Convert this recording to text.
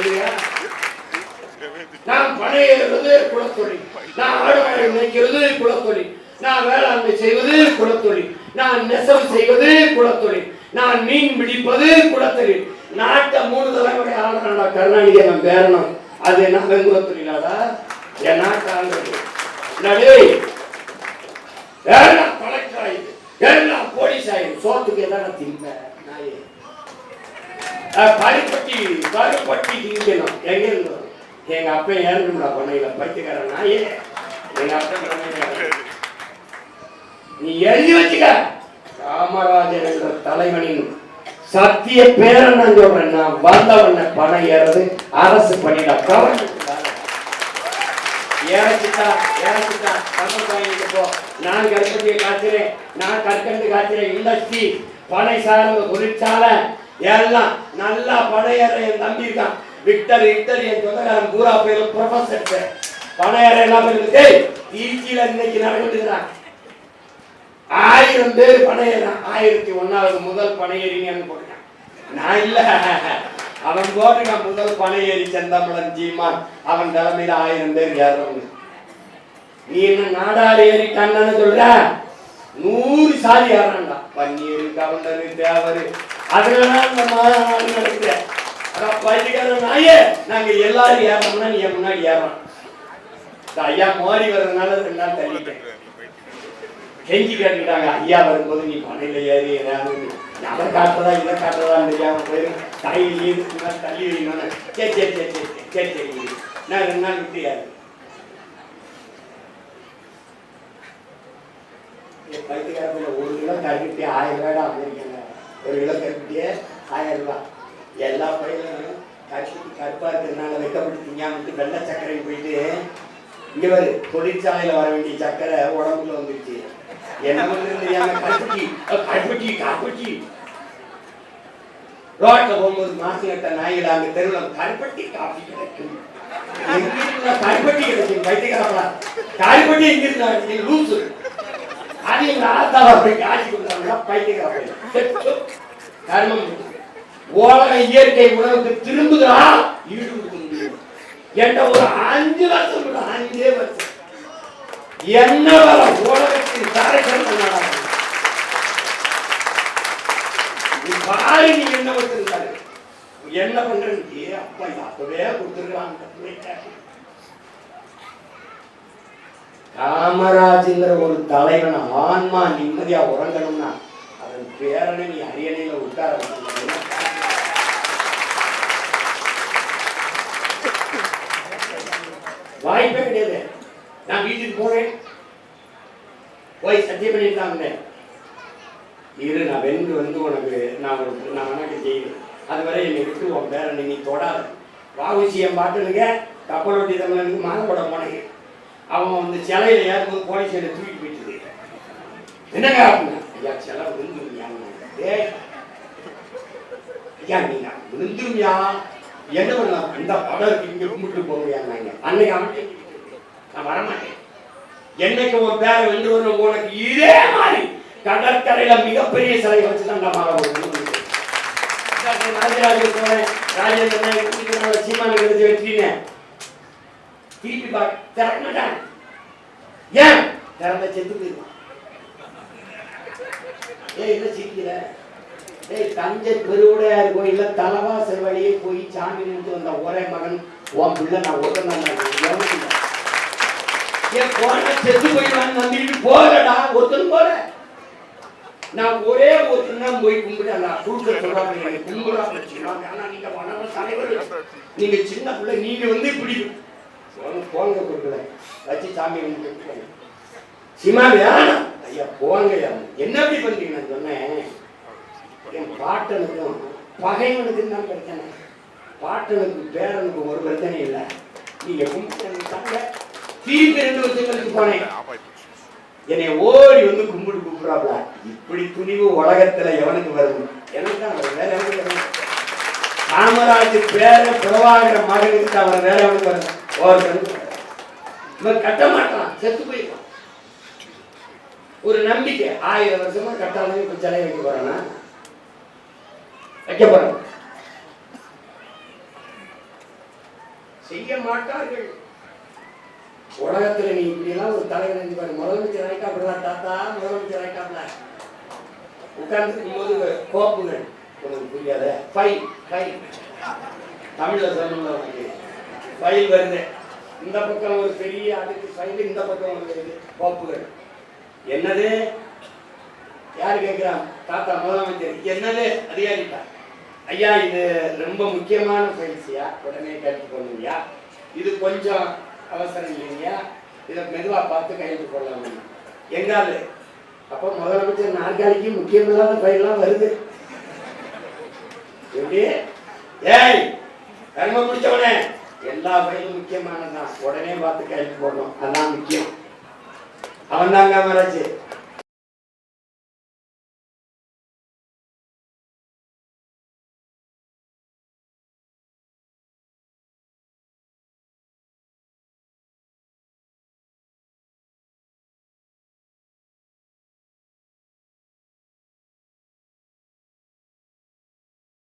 இல்லையா? நான் பணையிடுவது குலத்தொழில். நான் ஆடுவாழை நினைக்கிறது குலத்தொழில். நான் வேளாண்மை செய்வது குலத்தொழில். நான் நெசவு செய்வது குலத்தொழில். நான் மீன் பிடிப்பது குலத்தொழில். நாட்டை மூணு தலைமுறை ஆளுநரா கருணாநிதி அவன் பேரணும். அது என்ன வெங்குலத்தொழிலாடா என் நாட்டு ஆளுநர். நடுவே எல்லாம் பழக்காயுது எல்லாம் போலீஸ் சோத்துக்கு எல்லாம் திம்பேன் நாயே. அஹ் கருப்பட்டி கருப்பட்டி எங்கே இருந்தோம் எங்கள் அப்பா ஏறணும்டா பண்ணையில் பைத்தியக்காரன் நாயே எங்கள் அப்பா நீ எழுதி வச்சுக்க காமராஜர் என்ற தலைவனின் சத்திய பேரன் நான் சொல்றேன் நான் வந்தவன பணம் ஏறது அரசு பண்ணிட கவனம் ஏறச்சிட்டா ஏறச்சிட்டா கம்மன் வாங்கிட்டு போ நான் கருப்பட்டியை காய்ச்சிறேன் நான் கற்கண்டு காய்ச்சிறேன் இல்லஸ்தி பனை சார்ந்த தொழிற்சாலை எல்லாம் நல்லா பனையேற என் தம்பி இருக்கான் விக்டர் விக்டர் என் சொந்தக்காரன் பூரா பேர் ப்ரொஃபசர் பனையேற எல்லாம் இருக்கு திருச்சியில இன்னைக்கு நடந்துக்கிறான் ஆயிரம் பேர் பணையறான் ஆயிரத்தி ஒன்னாவது முதல் பனையேறிங்கன்னு போட்டான் நான் இல்ல. அவன் போட்டுக்கான் முதல் பனையேறி செந்தமிழன் ஜீமான். அவன் தலைமையில ஆயிரம் பேர் ஏறவங்க நீ என்ன நாடாறு ஏறிட்டான்னு சொல்ற? நூறு சாதி ஏறான்டா. பன்னீர் கவுண்டரு தேவரு. அதனால இந்த மாநாடு நடக்குது. அதான் பைத்தியக்கார நாயே நாங்க எல்லாரும் ஏறோம்னா நீ என் முன்னாடி ஏறோம் இந்த ஐயா மோடி வர்றதுனால ரெண்டு நாள் தள்ளிட்டேன். கெஞ்சி கேட்டுக்கிட்டாங்க ஐயா வரும்போது நீ பனையில ஏறி ஏதாவது அதை காட்டுறதா இதை காட்டுறதான்னு தெரியாம போய் கையில் தள்ளி வைக்கணும்னு சரி சரி சரி சரி சரி சரி நான் ரெண்டு நாள் விட்டு ஏறு என் பைத்தியக்காரத்துல ஒரு கிலோ கருப்பட்டி ஆயிரம் ரூபாய் அமெரிக்கங்க ஒரு கிலோ ஆயிரம் ரூபாய். எல்லா பயிலும் கட்சிக்கு கருப்பா இருக்கிறதுனால வெக்கப்பட்டு திங்காமட்டு வெள்ளை சர்க்கரை போயிட்டு இங்க வரு தொழிற்சாலையில வர வேண்டிய சக்கரை உடம்புல வந்துருச்சு. என்ன பண்றது தெரியாம கருப்பட்டி அஹ் கருப்பட்டி கருப்பட்டி. ரோட்ல போகும்போது மாசு கட்ட நாய்கள் அங்க தெருவில் கருப்பட்டி காஃபி கிடைக்கும். கருப்பட்டி கிடைக்கும் வைத்தியகாரா கருப்பட்டி எங்க இருந்தா லூசு. அது எங்க ஆத்தாவை போய் காட்சி கொடுத்தாங்கன்னா உலக இயற்கை உணவுக்கு திரும்புகிறான்? ஈடு கொடுக்க முடியும் என்ற ஒரு அஞ்சு வருஷம் அஞ்சே வருஷம். என்ன வர உலகத்தின் தரைகள் பாரு நீ என்ன வச்சிருந்தாரு என்ன பண்றேன் ஏ அப்பா அப்பவே கொடுத்துருக்காங்க காமராஜுங்கிற ஒரு தலைவன் ஆன்மா நிம்மதியா உறங்கணும்னா அதன் பேரனை நீ அரியணையில உட்கார வாய்ப்பே கிடையாது. நான் வீட்டுக்கு போறேன். போய் சத்தியம் பண்ணிட்டு தான் இரு நான் வென்று வந்து உனக்கு நான் ஒரு நான் உனக்கு செய்கிறேன் அதுவரை என்னை விட்டு உன் பேரனை நீ தொடாத. வாகுசியம் பாட்டுனுங்க கப்பலொட்டி தமிழனுக்கு மாலை போட அவன் வந்து சிலையில ஏறும்போது போலீஸ் என்னை தூக்கிட்டு போயிட்டு என்னங்க அப்படின்னா ஐயா சிலை விழுந்துருமியான்னு ஏய் ஐயா நீங்க விழுந்துருமியா? என்ன பண்ணலாம் அந்த படம் இருக்கு இங்க கும்பிட்டு போவியாங்க அன்னைக்கு அவன் நான் வரமாட்டேன். என்னைக்கு உன் பேரை வென்று வரும் உனக்கு இதே மாதிரி கடற்கரையில மிகப்பெரிய சிலை வச்சுதான் தான் நான் மாற ராஜராஜ சோழன் ராஜேந்திரன் சீமானு எடுத்து வெற்றினேன் திருப்பி பார்க்க திறக்க மாட்டாங்க ஏன் திறந்த செத்து போயிருவான் ஏய் என்ன சிரிக்கிற? ஏய் தஞ்சை பெருவுடையார் கோயில்ல தலவாசல் வழியே போய் சாமி நின்று வந்த ஒரே மகன் உன் பிள்ளை நான் ஒருத்தன் நாள் என் போன செத்து போயிடுவான்னு நம்பிட்டு போகலடா ஒருத்தன் போல நான் ஒரே ஒருத்தன் தான் போய் கும்பிட்டு நான் குடுக்க சொல்றாங்க எனக்கு கும்பிடா பிரச்சனை ஆனா நீங்க வனவ தலைவர். நீங்க சின்ன பிள்ளை நீங்க வந்து இப்படி போங்க போங்க கொடுக்கல. வச்சு சாமி கும்பிட்டு சிமா ஐயா போங்கய்யா. என்ன அப்படி பண்றீங்க? நான் சொன்னேன். என் பாட்டனுக்கும் பகைவனுக்கும் தான் பிரச்சனை. பாட்டனுக்கு பேரனுக்கு ஒரு பிரச்சனை இல்லை. நீங்க கும்பிட்டு தாங்க திருப்பி ரெண்டு வருஷங்களுக்கு போனேன். என்னை ஓடி வந்து கும்பிட்டு கூப்பிடுறாப்ல. இப்படி துணிவு உலகத்துல எவனுக்கு வரும்? எனக்கு தான் வரும். வேற எவனுக்கு வரும்? காமராஜ் பேர பிரபாகர மகனுக்கு தான் வேற எவனுக்கு வரும்? ஒருத்தன் இவன் கட்ட மாட்டான் செத்து போயிடும் ஒரு நம்பிக்கை. ஆயிரம் வருஷமா கட்டாம இப்ப சிலை வைக்க போறானா? வைக்க போறான். செய்ய மாட்டார்கள். உலகத்துல நீ இப்படி எல்லாம் ஒரு தலைவர் இருந்து பாரு. முதலமைச்சர் ஆயிட்டா அப்படிதான் தாத்தா முதலமைச்சர் ஆயிட்டாப்ல உட்கார்ந்துருக்கும் போது கோப்புகள். உனக்கு புரியாத ஃபை ஃபை தமிழ்ல சொல்லணும் உனக்கு. ஃபைல் வருது. இந்த பக்கம் ஒரு பெரிய அடுக்கு ஃபைல் இந்த பக்கம் ஒரு இது கோப்புகள் என்னது? யார் கேட்குறான் தாத்தா முதலமைச்சர். என்னது? அதிகாரிட்டா. ஐயா இது ரொம்ப முக்கியமான ஃபைல்ஸ்யா உடனே கையெழுத்து பண்ணுங்கய்யா இது கொஞ்சம் அவசரம் இல்லைங்கய்யா இதை மெதுவாக பார்த்து கையெழுத்து போடலாம். எங்காலு அப்போ முதலமைச்சர் நாற்காலிக்கு முக்கியமில்லாத ஃபைல்லாம் வருது. எப்படி? ஏய் கர்ம முடிச்சவனே எல்லா பயிலும் முக்கியமானதான் உடனே பார்த்து கையெழுத்து போடணும். அதான் முக்கியம். அவன் தான் காமராஜ்.